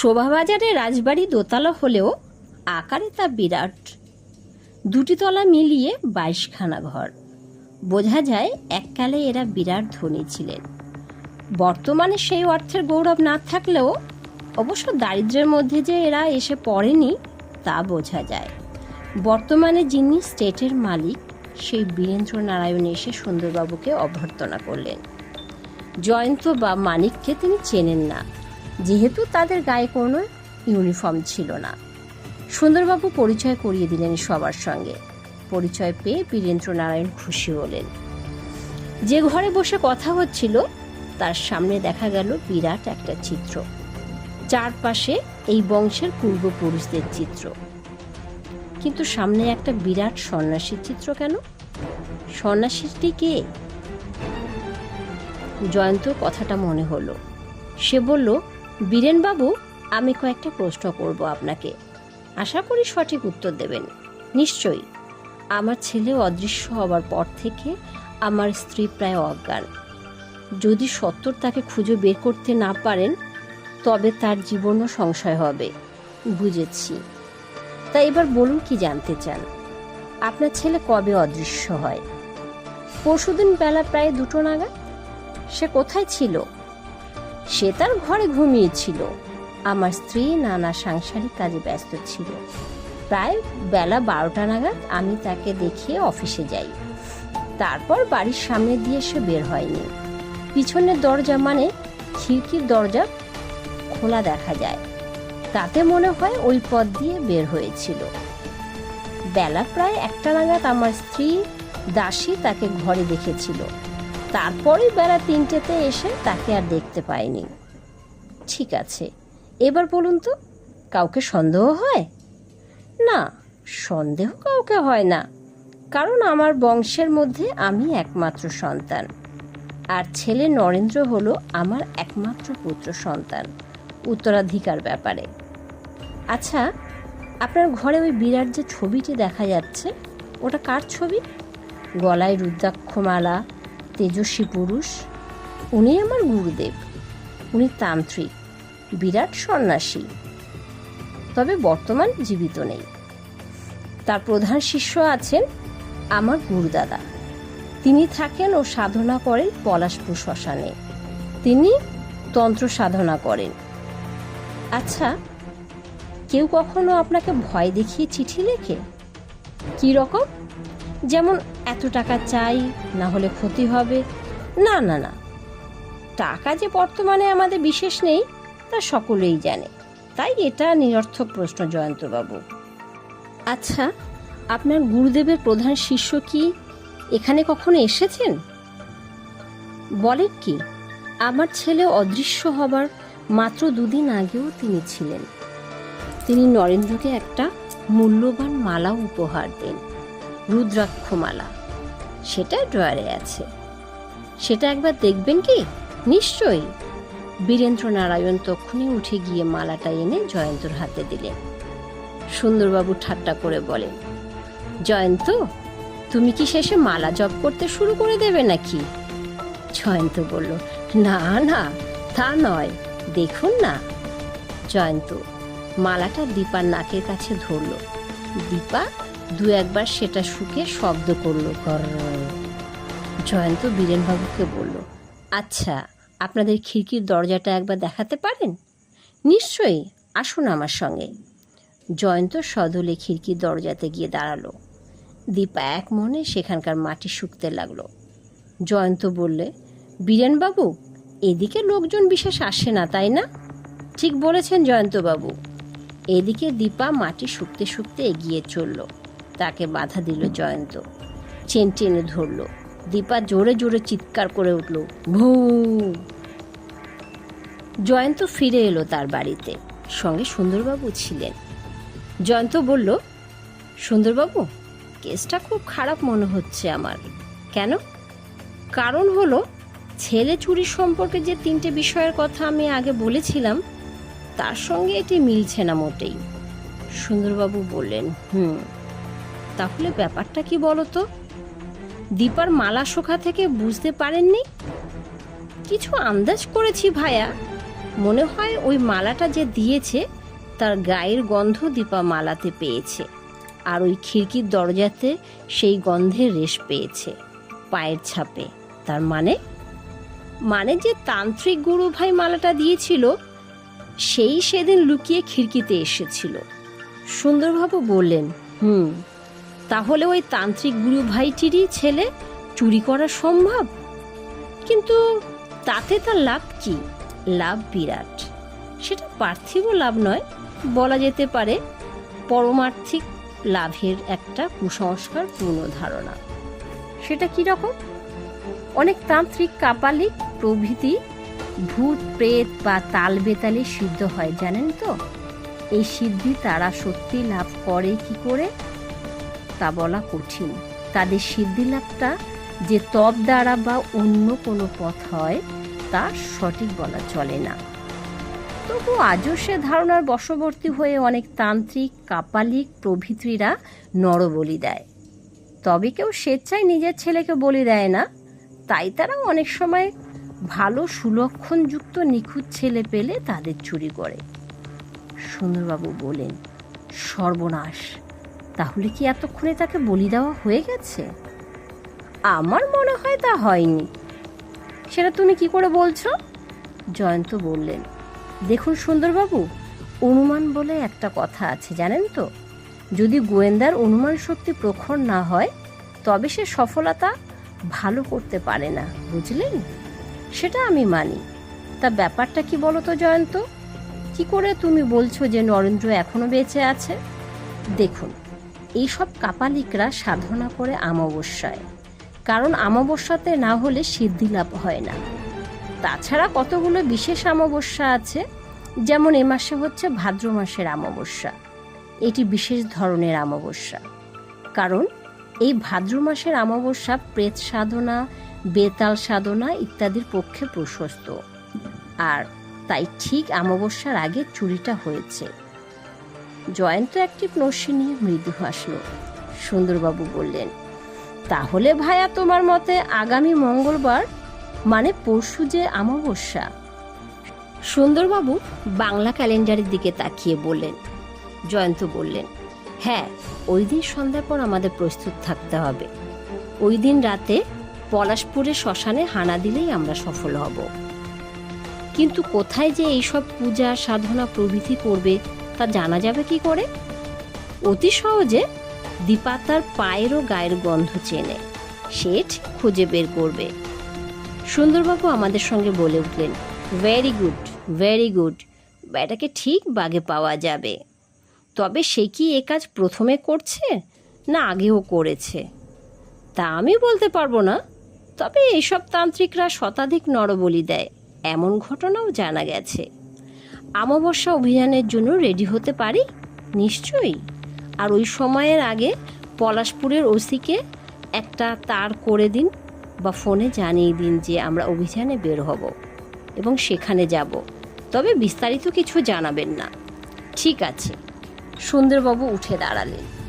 শোভাবাজারে রাজবাড়ি দোতলা হলেও আকারে তা বিরাট। দুটি তলা মিলিয়ে বাইশখানা ঘর। বোঝা যায় এককালে এরা বিরাট ধনী ছিলেন। বর্তমানে সেই অর্থের গৌরব না থাকলেও অবশ্য দারিদ্র্যের মধ্যে যে এরা এসে পড়েনি, তা বোঝা যায়। বর্তমানে যিনি স্টেটের মালিক, সেই বীরেন্দ্র নারায়ণ এসে সুন্দরবাবুকে অভ্যর্থনা করলেন। জয়ন্ত বা মানিককে তিনি চেনেন না। যেহেতু তাদের গায়ে কোনো ইউনিফর্ম ছিল না। সুন্দরবাবু পরিচয় করিয়ে দিলেন সবার সঙ্গে। পরিচয় পেয়ে বীরেন্দ্র নারায়ণ খুশি হলেন। যে ঘরে বসে কথা হচ্ছিল, তার সামনে দেখা গেল বিরাট একটা চিত্র। চারপাশে এই বংশের পূর্বপুরুষদের চিত্র। কিন্তু সামনে একটা বিরাট সন্ন্যাসীর চিত্র কেন? সন্ন্যাসীটি কে? জয়ন্ত কথাটা মনে হলো। সে বলল বীরেনবাবু, আমি কয়েকটা প্রশ্ন করব আপনাকে। আশা করি সঠিক উত্তর দেবেন। নিশ্চয়ই। আমার ছেলে অদৃশ্য হবার পর থেকে আমার স্ত্রী প্রায় অজ্ঞান। যদি সত্তর তাকে খুঁজে বের করতে না পারেন, তবে তার জীবনও সংশয় হবে। বুঝেছি। তা এবার বলুন কি জানতে চান? আপনার ছেলে কবে অদৃশ্য হয়? পরশুদিন বেলা প্রায় দুটো নাগাদ। সে কোথায় ছিল? সে তার ঘরে ঘুমিয়েছিল। আমার স্ত্রী নানা সাংসারিক কাজে ব্যস্ত ছিল। প্রায় বেলা বারোটা নাগাদ আমি তাকে দেখিয়ে অফিসে যাই। তারপর বাড়ির সামনে দিয়ে সে বের হয়নি। পিছনের দরজা মানে খিড়কির দরজা খোলা দেখা যায়। তাতে মনে হয় ওই পথ দিয়ে বের হয়েছিল। বেলা প্রায় একটা নাগাদ আমার স্ত্রী দাসী তাকে ঘরে দেখেছিল। তারপরে বেলা তিনটেতে এসে তাকে আর দেখতে পাইনি। ঠিক আছে, এবার বলুন তো, কাউকে সন্দেহ হয়? না, সন্দেহ কাউকে হয় না, কারণ আমার বংশের মধ্যে আমি একমাত্র সন্তান। আর ছেলে নরেন্দ্র হলো আমার একমাত্র পুত্র সন্তান, উত্তরাধিকার ব্যাপারে। আচ্ছা আপনার ঘরে ওই বিরাট যে ছবিটি দেখা যাচ্ছে, ওটা কার ছবি? গলায় রুদ্রাক্ষমালা তেজস্বী পুরুষ, উনি আমার গুরুদেব, উনি তান্ত্রিক, বিরাট সন্ন্যাসী। তবে বর্তমান জীবিত নেই। তার প্রধান শিষ্য আছেন আমার গুরুদাদা। তিনি থাকেন ও সাধনা করেন পলাশপুর শ্মশানে। তিনি তন্ত্র সাধনা করেন। আচ্ছা কেউ কখনো আপনাকে ভয় দেখিয়ে চিঠি লেখে? কী রকম? যেমন এত টাকা চাই, না হলে ক্ষতি হবে। না না না। টাকা যে বর্তমানে আমাদের বিশেষ নেই, তা সকলেই জানে। তাই এটা নিরর্থক প্রশ্ন, জয়ন্তবাবু। আচ্ছা আপনার গুরুদেবের প্রধান শিষ্য কি এখানে কখনো এসেছেন? বলেন কি, আমার ছেলে অদৃশ্য হবার মাত্র দুদিন আগেও তিনি ছিলেন। তিনি নরেন্দ্রকে একটা মূল্যবান মালা উপহার দেন। রুদ্রাক্ষ মালা সেটা ড্রয়ারে আছে। সেটা একবার দেখবেন কি? নিশ্চয়ই। বীরেন্দ্র নারায়ণ তক্ষুনি উঠে গিয়ে মালাটা এনে জয়ন্তর হাতে দিলেন। সুন্দরবাবু ঠাট্টা করে বলেন, জয়ন্ত, তুমি কি শেষে মালা জপ করতে শুরু করে দেবে নাকি? জয়ন্ত বলল, না না, তা নয়, দেখুন না। জয়ন্ত মালাটা দীপার নাকের কাছে ধরল। দীপা দু একবার সেটা শুকে শব্দ করল। কর জয়ন্ত বীরেনবাবুকে বলল আচ্ছা আপনাদের খিড়কির দরজাটা একবার দেখাতে পারেন? নিশ্চয়ই, আসুন আমার সঙ্গে। জয়ন্ত সদলে খিড়কির দরজাতে গিয়ে দাঁড়াল। দীপা এক মনে সেখানকার মাটি শুকতে লাগল। জয়ন্ত বললে, বীরেনবাবু, এদিকে লোকজন বিশেষ আসে না, তাই না? ঠিক বলেছেন জয়ন্তবাবু। এদিকে দীপা মাটি শুকতে শুকতে এগিয়ে চলল। তাকে বাধা দিল জয়ন্ত। চেন টেনে ধরল। দীপা জোরে জোরে চিৎকার করে উঠল ভূ জয়ন্ত ফিরে এলো তার বাড়িতে। সঙ্গে সুন্দরবাবু ছিলেন। জয়ন্ত বলল, সুন্দরবাবু, কেসটা খুব খারাপ মনে হচ্ছে আমার। কেন? কারণ হলো, ছেলে চুরি সম্পর্কে যে তিনটে বিষয়ের কথা আমি আগে বলেছিলাম, তার সঙ্গে এটি মিলছে না মোটেই। সুন্দরবাবু বললেন, হুম। তাহলে ব্যাপারটা কি বলো তো দীপার মালা শোখা থেকে বুঝতে পারেননি? কিছু আন্দাজ করেছি ভায়া। মনে হয় ওই মালাটা যে দিয়েছে, তার গায়ের গন্ধ দীপা মালাতে পেয়েছে। আর ওই খিড়কির দরজাতে সেই গন্ধের রেশ পেয়েছে, পায়ের ছাপে। তার মানে? মানে যে তান্ত্রিক গুরু ভাই মালাটা দিয়েছিল, সেই সেদিন লুকিয়ে খিড়কিতে এসেছিল। সুন্দরবাবু বললেন, হুম তাহলে ওই তান্ত্রিক গুরু ভাইটিরই ছেলে চুরি করা সম্ভব? কিন্তু তাতে তার লাভ কি? লাভ বিরাট। সেটা পার্থিব লাভ নয়, বলা যেতে পারে পরমার্থিক লাভের একটা কুসংস্কার পূর্ণ ধারণা। সেটা কি রকম? অনেক তান্ত্রিক কাপালিক প্রভৃতি ভূত, প্রেত বা তাল বেতালে সিদ্ধ হয়, জানেন তো? এই সিদ্ধি তারা সত্যি লাভ করে কি করে? তা বলা কঠিন। তাদের সিদ্ধি লাভটা যে তপ দ্বারা বা অন্য কোনো পথ হয়, তা সঠিক বলা চলে না। তবু আজও সে ধারণার বশবর্তী হয়ে অনেক তান্ত্রিক, কাপালিক প্রভৃতিরা নরবলি দেয়। তবে কেউ স্বেচ্ছায় নিজের ছেলেকে বলি দেয় না। তাই তারা অনেক সময় ভালো সুলক্ষণযুক্ত নিখুঁত ছেলে পেলে তাদের চুরি করে। সুন্দরবাবু বলেন, সর্বনাশ। তাহলে কি এতক্ষণে তাকে বলি দেওয়া হয়ে গেছে? আমার মনে হয় তা হয়নি। সেটা তুমি কি করে বলছো? জয়ন্ত বললেন, দেখুন সুন্দরবাবু, অনুমান বলে একটা কথা আছে, জানেন তো? যদি গোয়েন্দার অনুমান শক্তি প্রখর না হয়, তবে সে সফলতা ভালো করতে পারে না, বুঝলেন? সেটা আমি মানি। তা ব্যাপারটা কি বলো তো, জয়ন্ত? কি করে তুমি বলছো যে নরেন্দ্র এখনও বেঁচে আছে? দেখুন এইসব কাপালিকরা সাধনা করে আমাবস্যায়। কারণ আমাবস্যাতে না হলে সিদ্ধি লাভ হয় না। তাছাড়া কতগুলো বিশেষ অমাবস্যা আছে? যেমন এ মাসে হচ্ছে ভাদ্র মাসের অমাবস্যা এটি বিশেষ ধরনের অমাবস্যা কারণ এই ভাদ্র মাসের অমাবস্যা প্রেত সাধনা, বেতাল সাধনা ইত্যাদির পক্ষে প্রশস্ত। আর তাই ঠিক অমাবস্যার আগে চুরিটা হয়েছে। জয়ন্ত একটি নস্যি নিয়ে মৃদু হাসল। সুন্দরবাবু বললেন, তাহলে ভাইয়া তোমার মতে আগামী মঙ্গলবার মানে পরশু যে অমাবস্যা? সুন্দরবাবু বাংলা ক্যালেন্ডারের দিকে তাকিয়ে বললেন, জয়ন্ত বললেন হ্যাঁ ওই দিন সন্ধ্যার পর আমাদের প্রস্তুত থাকতে হবে। ওই দিন রাতে পলাশপুরে শ্মশানে হানা দিলেই আমরা সফল হব। কিন্তু কোথায় যে এইসব পূজা, সাধনা প্রভৃতি করবে তা জানা যাবে কি করে? অতি সহজে দীপা তার পায়ের ও গায়ের গন্ধ চেনে। সে খুঁজে বের করবে। সুন্দরবাবু আমাদের সঙ্গে বলে উঠলেন ভেরি গুড ভেরি গুড ব্যাটাকে ঠিক বাগে পাওয়া যাবে। তবে সে কি এ কাজ প্রথমে করছে না আগেও করেছে? তা আমি বলতে পারব না। তবে এইসব তান্ত্রিকরা শতাধিক নরবলি দেয়, এমন ঘটনাও জানা গেছে। আমাবস্যা অভিযানের জন্য রেডি হতে পারি? নিশ্চয়ই। আর ওই সময়ের আগে পলাশপুরের ওসিকে একটা তার করে দিন বা ফোনে জানিয়ে দিন যে আমরা অভিযানে বের হব এবং সেখানে যাব। তবে বিস্তারিত কিছু জানাবেন না। ঠিক আছে। সুন্দরবাবু উঠে দাঁড়ালেন।